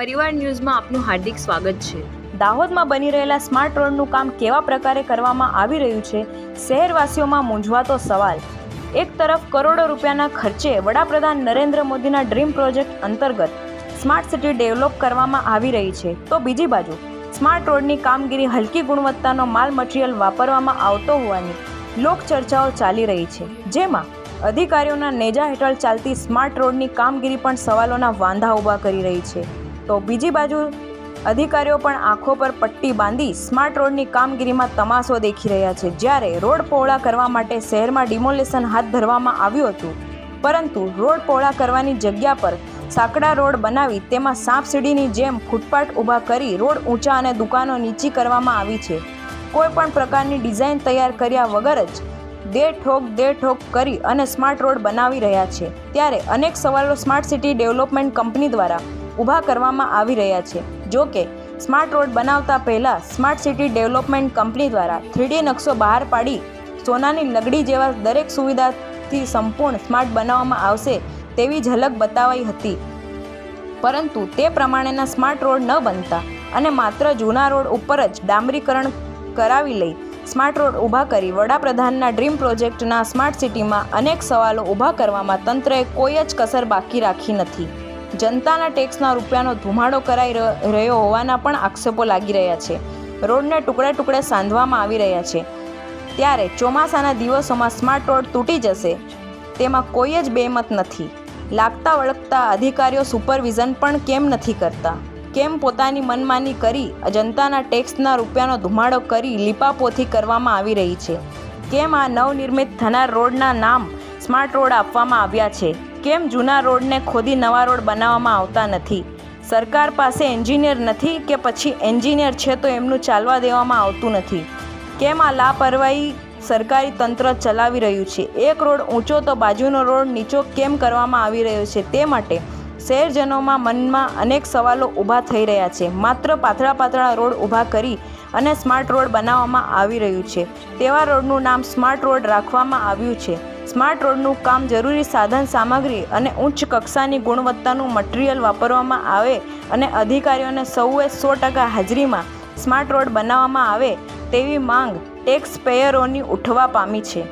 પરિવાર ન્યૂઝમાં આપનું હાર્દિક સ્વાગત છે. દાહોદમાં બની રહેલા સ્માર્ટ રોડનું કામ કેવા પ્રકારે કરવામાં આવી રહ્યું છે, શહેરવાસીઓમાં મૂંઝવાતો સવાલ. એક તરફ કરોડો રૂપિયાના ખર્ચે વડાપ્રધાન નરેન્દ્ર મોદીના ડ્રીમ પ્રોજેક્ટ અંતર્ગત સ્માર્ટ સિટી ડેવલપ કરવામાં આવી રહી છે, તો બીજી બાજુ સ્માર્ટ રોડની કામગીરી હલકી ગુણવત્તાનો માલ મટીરિયલ વાપરવામાં આવતો હોવાની લોકચર્ચાઓ ચાલી રહી છે, જેમાં અધિકારીઓના નેજા હેઠળ ચાલતી સ્માર્ટ રોડની કામગીરી પણ સવાલોના વાંધા ઊભા કરી રહી છે. તો બીજી બાજુ અધિકારીઓ પણ આંખો પર પટ્ટી બાંધી સ્માર્ટ રોડની કામગીરીમાં તમાશો દેખી રહ્યા છે. જ્યારે રોડ પહોળા કરવા માટે શહેરમાં ડિમોલેશન હાથ ધરવામાં આવ્યું હતું, પરંતુ રોડ પહોળા કરવાની જગ્યા પર સાંકડા રોડ બનાવી તેમાં સાપ સીડીની જેમ ફૂટપાથ ઊભા કરી રોડ ઊંચા અને દુકાનો નીચી કરવામાં આવી છે. કોઈ પણ પ્રકારની ડિઝાઇન તૈયાર કર્યા વગર જ દે ઠોક દે ઠોક કરી અને સ્માર્ટ રોડ બનાવી રહ્યા છે. ત્યારે અનેક સવાલો સ્માર્ટ સિટી ડેવલપમેન્ટ કંપની દ્વારા ઊભા કરવામાં આવી રહ્યા છે. જો કે, સ્માર્ટ રોડ બનાવતા પહેલાં સ્માર્ટ સિટી ડેવલપમેન્ટ કંપની દ્વારા થ્રીડી નકશો બહાર પાડી સોનાની લગડી જેવા દરેક સુવિધાથી સંપૂર્ણ સ્માર્ટ બનાવવામાં આવશે તેવી ઝલક બતાવાઈ હતી. પરંતુ તે પ્રમાણેના સ્માર્ટ રોડ ન બનતા અને માત્ર જૂના રોડ ઉપર જ ડામરીકરણ કરાવી લઈ સ્માર્ટ રોડ ઊભા કરી વડાપ્રધાનના ડ્રીમ પ્રોજેક્ટના સ્માર્ટ સિટીમાં અનેક સવાલો ઊભા કરવામાં તંત્રએ કોઈ જ કસર બાકી રાખી નથી. જનતાના ટેક્સના રૂપિયાનો ધુમાડો કરાઈ રહ્યો હોવાના પણ આક્ષેપો લાગી રહ્યા છે. રોડને ટુકડે ટુકડે સાંધવામાં આવી રહ્યા છે. ત્યારે ચોમાસાના દિવસોમાં સ્માર્ટ રોડ તૂટી જશે. તેમાં કોઈ જ બેમત નથી. લાગતા વળગતા અધિકારીઓ સુપરવિઝન પણ કેમ નથી કરતા? કેમ પોતાની મનમાની કરી જનતાના ટેક્સના રૂપિયાનો ધુમાડો કરી લીપાપોથી કરવામાં આવી રહી છે? કેમ આ નવનિર્મિત થનાર રોડના નામ સ્માર્ટ રોડ આપવામાં આવ્યા છે? કેમ જૂના રોડને ખોદી નવા રોડ બનાવવામાં આવતા નથી? સરકાર પાસે એન્જિનિયર નથી કે પછી એન્જિનિયર છે તો એમનું ચાલવા દેવામાં આવતું નથી? કેમ આ લાપરવાહી સરકારી તંત્ર ચલાવી રહ્યું છે? એક રોડ ઊંચો તો બાજુનો રોડ નીચો કેમ કરવામાં આવી રહ્યો છે તે માટે શહેરજનોમાં મનમાં અનેક સવાલો ઊભા થઈ રહ્યા છે. માત્ર પાતળા પાતળા રોડ ઊભા કરી અને સ્માર્ટ રોડ બનાવવામાં આવી રહ્યું છે. તેવા રોડનું નામ સ્માર્ટ રોડ રાખવામાં આવ્યું છે. સ્માર્ટ રોડનું કામ જરૂરી સાધન, સામગ્રી અને ઉચ્ચ કક્ષાની ગુણવત્તાનું મટીરિયલ વાપરવામાં આવે અને અધિકારીઓને સૌએ સો ટકા હાજરીમાં સ્માર્ટ રોડ બનાવવામાં આવે તેવી માંગ ટેક્સ પેયરોની ઉઠવા પામી છે.